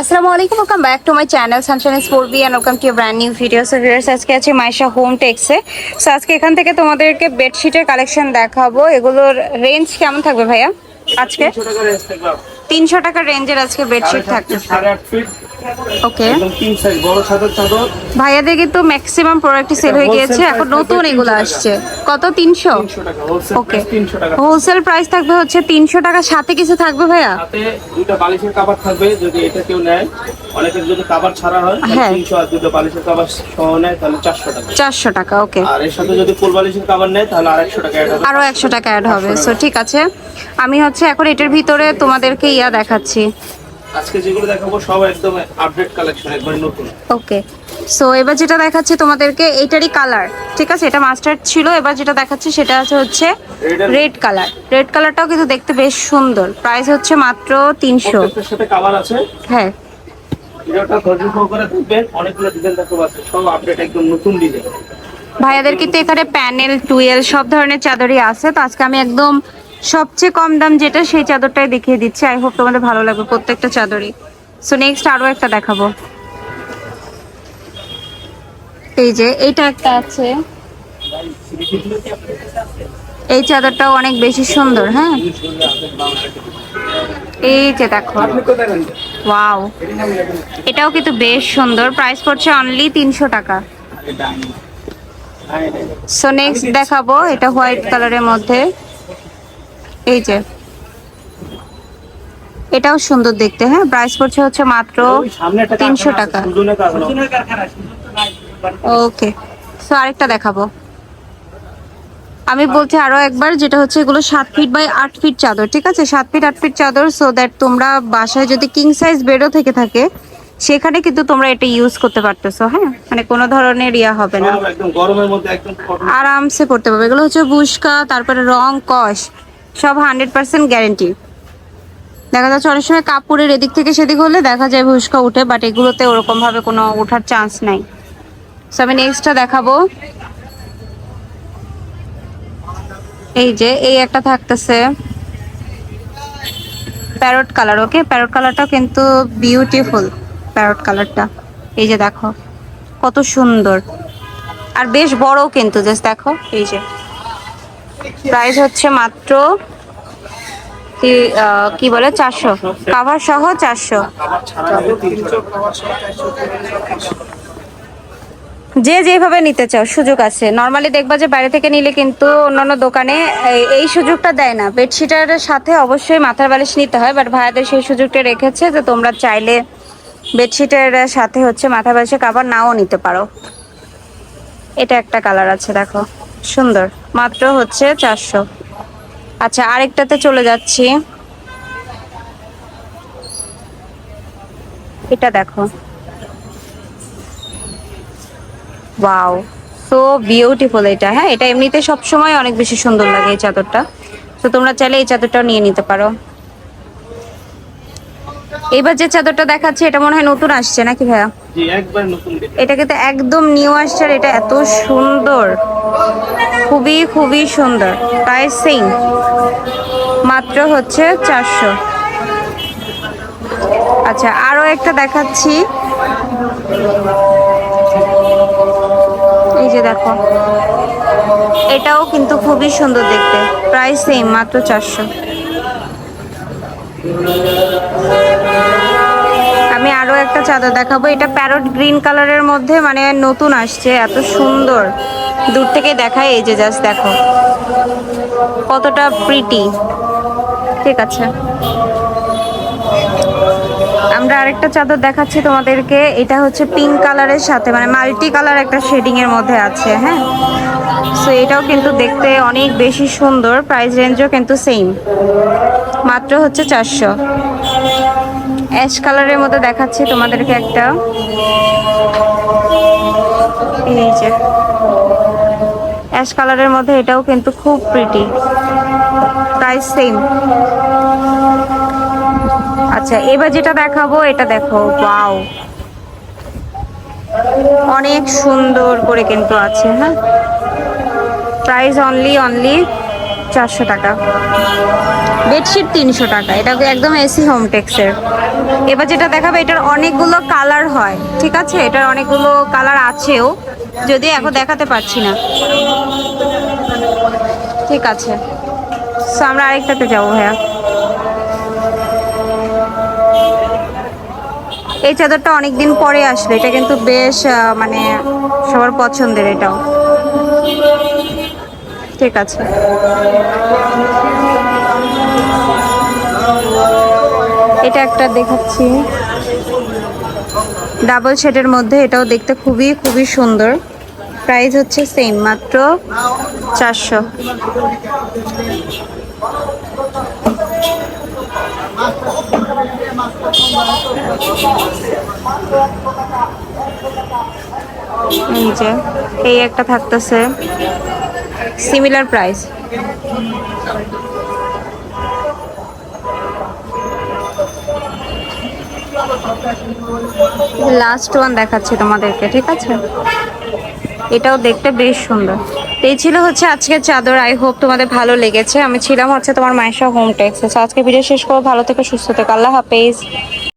আসসালামু আলাইকুম welcome back to my channel sunshine sport B and welcome to brand new video so viewers আজকে আছে Maisha home টেক্সে so আজকে এখান থেকে তোমাদেরকে বেডশিটের কালেকশন দেখাবো। এগুলোর রেঞ্জ কেমন থাকবে ভাইয়া আজকে? তিনশো টাকার রেঞ্জের আজকে বেডশিট থাকছে ওকে। ভাইয়া ভাইয়াদের কিন্তু ম্যাক্সিমাম প্রোডাক্ট সেল হয়ে গিয়েছে এখন নতুন এগুলো আসছে। কত? তিনশো? ওকে। হোলসেল প্রাইস থাকবে হচ্ছে তিনশো টাকা সাথে কিছু থাকবে ভাইয়া? সাথে বালিশের কাবার থাকবে যদি এটা কেউ নেয়। অনেকের যদি ছাড়া হয় হ্যাঁ। তিনশো আর দুটো বালিশের সহ নেয় তাহলে চারশো টাকা। চারশো টাকা ওকে। আর এর সাথে যদি ফুল বালিশের নেয় তাহলে আড়াইশো টাকা অ্যাড হবে। আরও একশো টাকা অ্যাড হবে। সো ঠিক আছে। আমি হচ্ছে এখন এটার ভিতরে তোমাদেরকে ইয়া দেখাচ্ছি। আজকে যেগুলো দেখাবো সব একদম আপডেট কালেকশন একবার নতুন। ওকে। সো এবার যেটা দেখাচ্ছি তোমাদেরকে এইটারই কালার ঠিক আছে? এটা মাস্টার্ড ছিল এবার যেটা দেখাচ্ছি সেটা আছে হচ্ছে রেড কালার রেড কালারটাও কিন্তু দেখতে বেশ সুন্দর। প্রাইস হচ্ছে মাত্র তিনশো। সাথে কাবার আছে। হ্যাঁ। ভিডিওটা ধৈর্য সহকারে দেখবেন অনেকগুলো ডিজাইন দেখতে পাচ্ছেন সব আপডেট একদম নতুন ডিজাইন ভাইয়াদের কিন্তু এখানে প্যানেল টুয়েল সব ধরনের চাদরই আছে। তো আজকে আমি একদম সবচেয়ে কম দাম যেটা সেই চাদরটাই দেখিয়ে দিচ্ছি। আই হোপ তোমাদের ভালো লাগবে প্রত্যেকটা চাদরই। সো নেক্সট আরও একটা দেখাবো। এই যে, এইটা একটা আছে। এই চাদরটাও অনেক বেশি সুন্দর হ্যাঁ? এই যে দেখো। ওয়াও। এটাও কিন্তু বেশ সুন্দর। প্রাইস পড়ছে অনলি তিনশো টাকা। সো নেক্সট দেখাবো এটা হোয়াইট কালারের মধ্যে। এই যে। এটাও সুন্দর দেখতে হ্যাঁ? প্রাইস পড়ছে হচ্ছে মাত্র তিনশো টাকা। ওকে সো আরেকটা দেখাবো। আমি বলছি আরও একবার যেটা হচ্ছে এগুলো সাত ফিট বাই আট ফিট চাদর ঠিক আছে? সাত ফিট আট ফিট চাদর সো দ্যাট তোমরা বাসায় যদি কিং সাইজ বেডও থেকে থাকে সেখানে কিন্তু তোমরা এটা ইউজ করতে পারতেছো হ্যাঁ? মানে কোনো ধরনের ইয়া হবে না। আরামসে পড়তে পারবে। এগুলো হচ্ছে বুশকা তারপরে রং কস সব হান্ড্রেড পার্সেন্ট গ্যারেন্টি দেখা যাচ্ছে অনেক সময় কাপড়ের এদিক থেকে সেদিক হলে দেখা যায় ভুসকা উঠে বাট এগুলোতে ওরকমভাবে কোনো ওঠার চান্স নাই। সো আমি নেক্সটটা দেখাবো। এই যে, এই একটা থাকতেছে প্যারট কালার ওকে প্যারট কালারটা কিন্তু বিউটিফুল প্যারট কালারটা এই যে দেখো, কত সুন্দর। আর বেশ বড় কিন্তু জাস্ট দেখো, এই যে। প্রাইস হচ্ছে মাত্র কি- বলে, চারশো। কাভার সহ চারশো কাবার ছাড়া হবে তিনশো যে যেভাবে নিতে চাও, সুযোগ আছে। নর্মালি দেখবা যে বাইরে থেকে নিলে কিন্তু অন্যান্য দোকানে এই- সুযোগটা দেয় না। বেডশিটের সাথে অবশ্যই মাথার বালিশ নিতে হয় বাট ভাইয়াদের সেই সুযোগটা রেখেছে যে তোমরা চাইলে বেডশিটের সাথে হচ্ছে মাথার বালিশের কাবার নাও নিতে পারো। এটা একটা কালার আছে, দেখো। সুন্দর। মাত্র হচ্ছে চারশো। আচ্ছা আরেকটাতে চলে যাচ্ছি। এটা দেখো। ওয়াও সো বিউটিফুল এটা। হ্যাঁ এটা এমনিতে সব সময় অনেক বেশি সুন্দর লাগে এই চাদরটা। তো তোমরা চাইলে এই চাদরটাও নিয়ে নিতে পারো। এবার যে চাদরটা দেখাচ্ছে এটা মনে হয় নতুন আসছে নাকি ভাইয়া? জি একবার নতুন ডিজাইন এটা কিন্তু একদম নিউ আসছে আর এটা এত সুন্দর। খুবই খুবই সুন্দর। প্রাইস মাত্র হচ্ছে চারশো। আচ্ছা আরও একটা দেখাচ্ছি। যে দেখো, এটাও কিন্তু খুবই সুন্দর দেখতে। প্রাইস সেম মাত্র চারশো। আমি আরও একটা চাদর দেখাবো। এটা প্যারট গ্রিন কালারের মধ্যে মানে নতুন আসছে, এত সুন্দর। দূর থেকে দেখায় এই যে জাস্ট দেখো। কতটা প্রিটি ঠিক আছে। আমরা আরেকটা চাদর দেখাচ্ছি তোমাদেরকে। এটা হচ্ছে পিঙ্ক কালারের সাথে মানে মাল্টি কালার একটা শেডিং এর মধ্যে আছে হ্যাঁ? সো এটাও কিন্তু দেখতে অনেক বেশি সুন্দর প্রাইস রেঞ্জও কিন্তু সেম মাত্র হচ্ছে চারশো। অ্যাশ কালারের মধ্যে দেখাচ্ছি তোমাদেরকে একটা। এই যে। অ্যাশ কালারের মধ্যে এটাও কিন্তু খুব প্রিটি প্রাইস সেম আচ্ছা এবার যেটা দেখাবো, এটা দেখো, ওয়াও। অনেক সুন্দর করে কিন্তু আছে হ্যাঁ? প্রাইস অনলি অনলি চারশো টাকা। বেডশিট তিনশো টাকা, এটা একদম এসি হোম টেক্সের এবার যেটা দেখাবে, এটার অনেকগুলো কালার হয়, ঠিক আছে? এটার অনেকগুলো কালার আছেও যদি এখন দেখাতে পারছি না। ঠিক আছে। সো আমরা আরেকটাতে যাব, ভাইয়া। এই চাদরটা অনেকদিন পরে আসলো এটা কিন্তু বেশ মানে সবার পছন্দের এটাও। ঠিক আছে। এটা একটা দেখাচ্ছি। ডাবল শেডের মধ্যে এটাও দেখতে খুবই খুবই সুন্দর। প্রাইস হচ্ছে সেম মাত্র চারশো। এই এই একটা থাকতেছে। সিমিলার প্রাইস লাস্ট ওয়ান দেখাচ্ছি তোমাদেরকে ঠিক আছে? এটাও দেখতে বেশ সুন্দর। এই ছিল হচ্ছে আজকের চাদর। আই হোপ তোমাদের ভালো লেগেছে। আমি ছিলাম হচ্ছে তোমার মায়েশা হোম টেক্সে আজকে ভিডিও শেষ করো ভালো থেকে, সুস্থ থেকো। আল্লাহ হাফেজ।